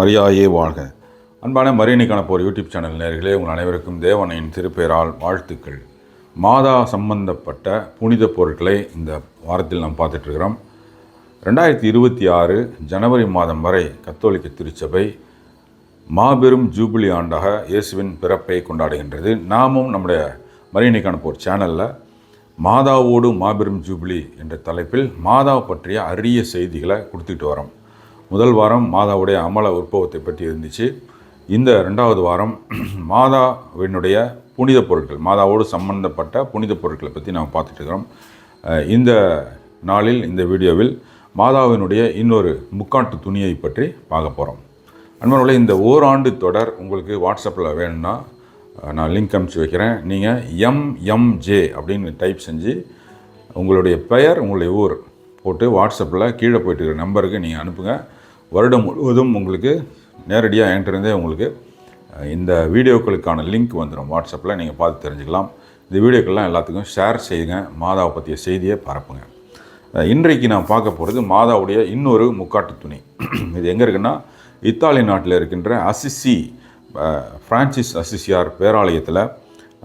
மரியாயே வாழ்க. அன்பான மரியணிக்கான போர் யூடியூப் சேனல் நேர்களே உங்கள் அனைவருக்கும் தேவனையின் திருப்பெயரால் வாழ்த்துக்கள். மாதா சம்பந்தப்பட்ட புனித பொருட்களை இந்த வாரத்தில் நாம் பார்த்துட்ருக்கிறோம் ரெண்டாயிரத்தி இருபத்தி ஆறு ஜனவரி மாதம் வரை கத்தோலிக்க திருச்சபை மாபெரும் ஜூபிலி ஆண்டாக இயேசுவின் பிறப்பை கொண்டாடுகின்றது. நாமும் நம்முடைய மரியணிக்கான போர் சேனலில் மாதாவோடு மாபெரும் ஜூபிலி என்ற தலைப்பில் மாதா பற்றிய அரிய செய்திகளை கொடுத்துட்டு வரோம். முதல் வாரம் மாதாவுடைய அமல உற்பவத்தை பற்றி இருந்துச்சு. இந்த ரெண்டாவது வாரம் மாதாவினுடைய புனித பொருட்கள் மாதாவோடு சம்பந்தப்பட்ட புனித பொருட்களை பற்றி நாம் பார்த்துட்ருக்கிறோம் இந்த நாளில் இந்த வீடியோவில் மாதாவினுடைய இன்னொரு முக்காட்டு துணியை பற்றி பார்க்க போகிறோம் அன்பர்களே இந்த ஓராண்டு தொடர் உங்களுக்கு வாட்ஸ்அப்பில் வேணும்னா நான் லிங்க் அனுப்பிச்சி வைக்கிறேன். நீங்கள் எம்எம்ஜே அப்படின்னு டைப் செஞ்சு உங்களுடைய பெயர் உங்களுடைய ஊர் போட்டு வாட்ஸ்அப்பில் கீழே போயிட்டு இருக்கிற நம்பருக்கு நீங்கள் அனுப்புங்கள் வருடம் முழுவதும் உங்களுக்கு நேரடியாக என்கிட்டருந்தே உங்களுக்கு இந்த வீடியோக்களுக்கான லிங்க் வந்துடும் வாட்ஸ்அப்பில். நீங்கள் பார்த்து தெரிஞ்சுக்கலாம். இந்த வீடியோக்கள்லாம் எல்லாத்துக்கும் ஷேர் செய்யுங்க. மாதாவை பற்றிய செய்தியை பரப்புங்க. இன்றைக்கு நான் பார்க்க போகிறது மாதாவுடைய இன்னொரு முக்காட்டு துணி. இது எங்கே இருக்குன்னா இத்தாலி நாட்டில் இருக்கின்ற அசிசி ஃப்ரான்சிஸ் பிரான்சிஸ் அசிசியார் பேராலயத்தில்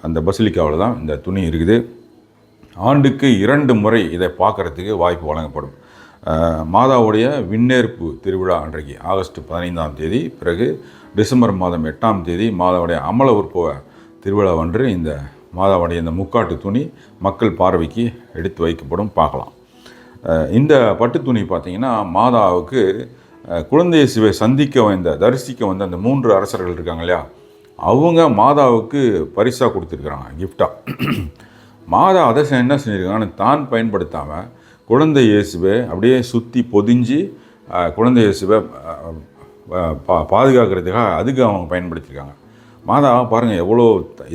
அந்த பசிலிக்காவில் தான் இந்த துணி இருக்குது. ஆண்டுக்கு இரண்டு முறை இதை பார்க்கறதுக்கு வாய்ப்பு வழங்கப்படும். மாதாவுடைய விண்ணேற்பு திருவிழா அன்றைக்கு ஆகஸ்ட் பதினைந்தாம் தேதி பிறகு டிசம்பர் மாதம் எட்டாம் தேதி மாதாவுடைய அமல உற்பவ திருவிழா அன்று இந்த மாதாவுடைய இந்த முக்காட்டு துணி மக்கள் பார்வைக்கு எடுத்து வைக்கப்படும் பார்க்கலாம். இந்த பட்டு துணி பார்த்திங்கன்னா மாதாவுக்கு குழந்தை சிவை சந்திக்க வந்த தரிசிக்க வந்த அந்த மூன்று அரசர்கள் இருக்காங்க இல்லையா? அவங்க மாதாவுக்கு பரிசாக கொடுத்துருக்குறாங்க கிஃப்டாக மாதா அதை என்ன செஞ்சுருக்காங்கன்னு தான் பயன்படுத்தாமல் குழந்தை இயேசுவை அப்படியே சுற்றி பொதிஞ்சு குழந்தை இயேசுவை பா பாதுகாக்கிறதுக்காக அதுக்கு அவங்க பயன்படுத்தியிருக்காங்க. மாதாவை பாருங்கள் எவ்வளோ த-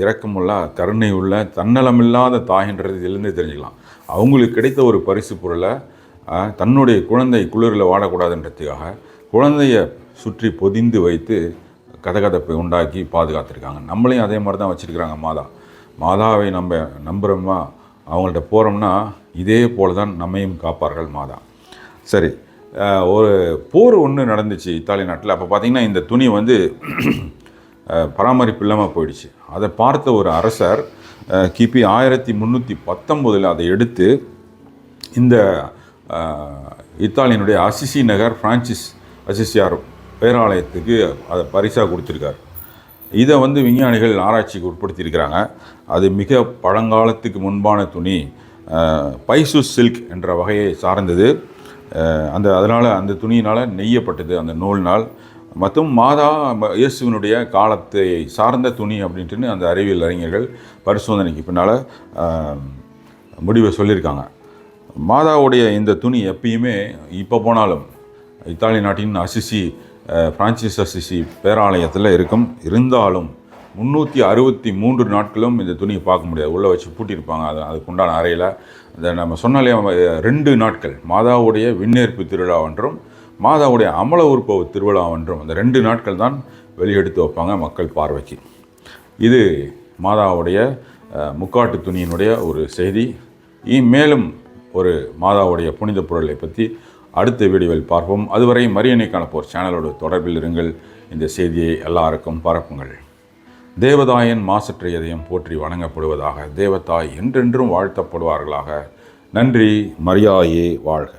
கருணை உள்ள தன்னலமில்லாத தாயின்றது இதிலிருந்து தெரிஞ்சுக்கலாம். அவங்களுக்கு கிடைத்த ஒரு பரிசு பொருளை தன்னுடைய குழந்தை குளிரில் வாடக்கூடாதுன்றதுக்காக குழந்தைய சுற்றி பொதிந்து வைத்து கதகதப்பை உண்டாக்கி பாதுகாத்துருக்காங்க. நம்மளையும் அதே மாதிரி தான் வச்சுருக்கிறாங்க மாதா. மாதாவை நம்ம நம்புகிறோமா அவங்கள்ட்ட போகிறோம்னா இதே போல தான் நம்மையும் காப்பார்கள் மாதா. சரி ஒரு போர் ஒன்று நடந்துச்சு இத்தாலி நாட்டில். அப்போ பார்த்திங்கன்னா இந்த துணி வந்து பராமரிப்பு இல்லாமல் போயிடுச்சு. அதை பார்த்த ஒரு அரசர் கிபி ஆயிரத்தி முந்நூற்றி பத்தொம்போதில் அதை எடுத்து இந்த இத்தாலியனுடைய இத்தாலியினுடைய அசிசி நகர் பிரான்சிஸ் அசிசியார் பேராலயத்துக்கு அதை பரிசாக கொடுத்துருக்காரு. இதை வந்து விஞ்ஞானிகள் ஆராய்ச்சிக்கு உட்படுத்தியிருக்கிறாங்க. அது மிக பழங்காலத்துக்கு முன்பான துணி. அஹ், பைசூஸ் சில்க் என்ற வகையை சார்ந்தது. அந்த அதனால் அந்த துணியினால் நெய்யப்பட்டது அந்த நூல்னால். மற்றும் மாதா இயேசுவினுடைய காலத்தை சார்ந்த துணி அப்படின்ட்டுன்னு அந்த அறிவியல் அறிஞர்கள் பரிசோதனைக்கு பின்னால் முடிவை சொல்லியிருக்காங்க. மாதாவுடைய இந்த துணி எப்பயுமே இப்போ போனாலும் இத்தாலி நாட்டின் அசிசி ஃப்ரான்சிஸ் பிரான்சிஸ் அசிசி பேராலயத்தில் இருக்கும். இருந்தாலும் முந்நூற்றி அறுபத்தி மூன்று நாட்களும் இந்த துணியை பார்க்க முடியாது. உள்ளே வச்சு பூட்டியிருப்பாங்க. அது அதுக்குண்டான அறையில். இந்த நம்ம சொன்னாலே ரெண்டு நாட்கள். மாதாவுடைய விண்ணேற்பு திருவிழா ஒன்றும் மாதாவுடைய அமல உற்பவ திருவிழா ஒன்றும் அந்த ரெண்டு நாட்கள் தான் வெளியெடுத்து வைப்பாங்க மக்கள் பார்வைக்கு. இது மாதாவுடைய முக்காட்டு துணியினுடைய ஒரு செய்தி. மேலும் ஒரு மாதாவுடைய புனித பொருளை பற்றி அடுத்த வீடியோவில் பார்ப்போம். அதுவரை மரியணை காணப்போர் சேனலோட தொடர்பில் இருங்கள். இந்த செய்தியை எல்லாருக்கும் பரப்புங்கள். தேவதாயன் மாசற்றையதையும் போற்றி வணங்கப்படுவதாக தேவதாய் என்றென்றும் வாழ்த்தப்படுவார்களாக. நன்றி மரியாயே வாழ்க.